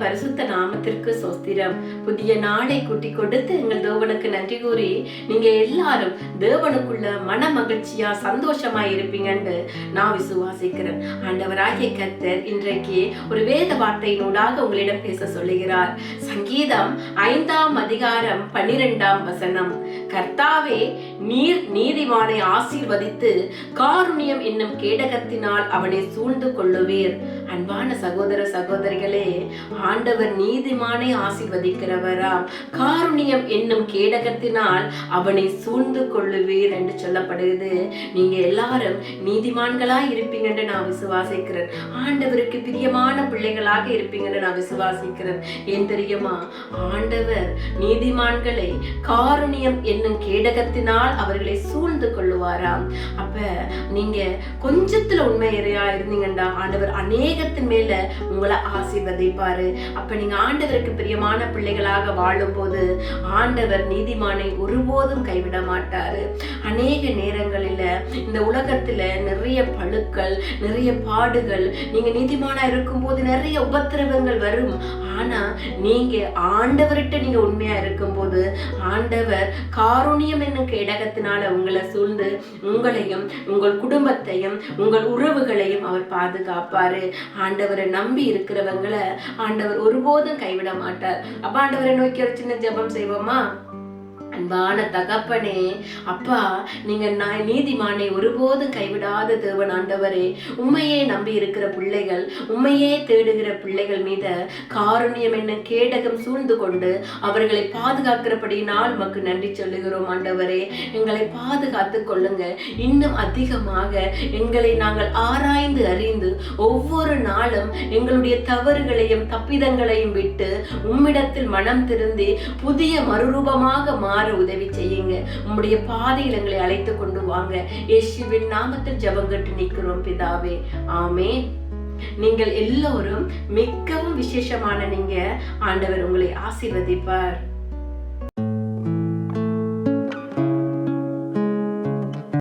பரிசுத்த நாமத்திற்கு சோஸ்திரம். புதிய நாளை கூட்டி கொடுத்து எங்கள் தேவனுக்கு நன்றி கூறி நீங்க எல்லாரும் தேவனுக்குள்ள மன மகிழ்ச்சியா சந்தோஷமா இருப்பீங்கன்னு நான் விசுவாசிக்கிறேன். ஆண்டவராகிய கர்த்தர் இன்றைக்கு ஒரு வேத வார்த்தையினூடாக உங்களிடம் பேச சொல்லுகிறார். சங்கீதம் ஐந்தாம் அதிகாரம் பன்னிரெண்டாம் வசனம். கர்த்தாவே நீர் நீதிமானை ஆசீர்வதித்து காருண்யம் என்னும் கேடகத்தினால் அவனை சூழ்ந்து கொள்ளுவீர். அன்பான சகோதர சகோதரிகளே ஆண்டவர் நீதிமானை ஆசீர்வதிக்கிறவரா காருண்யம் என்னும் கேடகத்தினால் அவனை சூழ்ந்து கொள்ளுவீர் என்று சொல்லப்படுகிறது. நீங்க எல்லாரும் நீதிமான்களா இருப்பீங்கன்னு நான் விசுவாசிக்கிறேன். ஆண்டவருக்கு பிரியமான பிள்ளைகளாக இருப்பீங்கன்னு நான் விசுவாசிக்கிறேன். ஏன் தெரியுமா? ஆண்டவர் நீதிமான்களை காருண்யம் என்னும் கேடகத்தினால் அவர்களை சூழ்ந்து உணர்ந்து கொள்ளுவாராம். அப்ப நீங்க கொஞ்சத்துல உண்மையா இருந்தீங்கண்டா ஆண்டவர் அநேகத்தின் மேல உங்களை ஆசீர்வதிப்பாரு. அப்ப நீங்க ஆண்டவருக்கு பிரியமான பிள்ளைகளாக வாழும்போது ஆண்டவர் நீதிமானை ஒருபோதும் கைவிட மாட்டாரு. அநேக நேரங்களில் இந்த உலகத்துல நிறைய பழுக்கள் நிறைய பாடுகள் நீங்க நீதிமானா இருக்கும்போது நிறைய உபத்திரவங்கள் வரும். ஆனா நீங்க ஆண்டவர்கிட்ட நீங்க உண்மையா இருக்கும்போது ஆண்டவர் காருண்யம் என்னும் கேடகத்தினால உங்களை சூழ்ந்து உங்களையும் உங்கள் குடும்பத்தையும் உங்கள் உறவுகளையும் அவர் பாதுகாப்பாரு. ஆண்டவரை நம்பி இருக்கிறவங்களை ஆண்டவர் ஒருபோதும் கைவிட மாட்டார். அப்ப ஆண்டவரை நோக்கி ஒரு சின்ன ஜெபம் செய்வோமா? அன்பான தகப்பனே. அப்பா நீங்க நான் நீதிமானை ஒருபோதும் கைவிடாத தேவன் ஆண்டவரே. உண்மையே நம்பி இருக்கிற பிள்ளைகள் உண்மையே தேடுகிற பிள்ளைகள் மீத காருண்யம் என்ன கேடகம் சூழ்ந்து கொண்டு அவர்களை பாதுகாக்கிறபடி நாள் மக்கு நன்றி சொல்லுகிறோம் ஆண்டவரே. எங்களை பாதுகாத்து கொள்ளுங்க. இன்னும் அதிகமாக எங்களை நாங்கள் ஆராய்ந்து அறிந்து ஒவ்வொரு நாளும் எங்களுடைய தவறுகளையும் தப்பிதங்களையும் விட்டு உம்மிடத்தில் மனம் திருந்தி புதிய மறுரூபமாக மாற உதவி செய்யுங்க. உம்முடைய பாதையில் எங்களை அழைத்து கொண்டு வாங்க. இயேசுவின் நாமத்தில் ஜபங்கட்டு நிற்கிறோம் பிதாவே. ஆமே நீங்கள் எல்லோரும் மிகவும் விசேஷமான நீங்க ஆண்டவர் உங்களை ஆசீர்வதிப்பார்.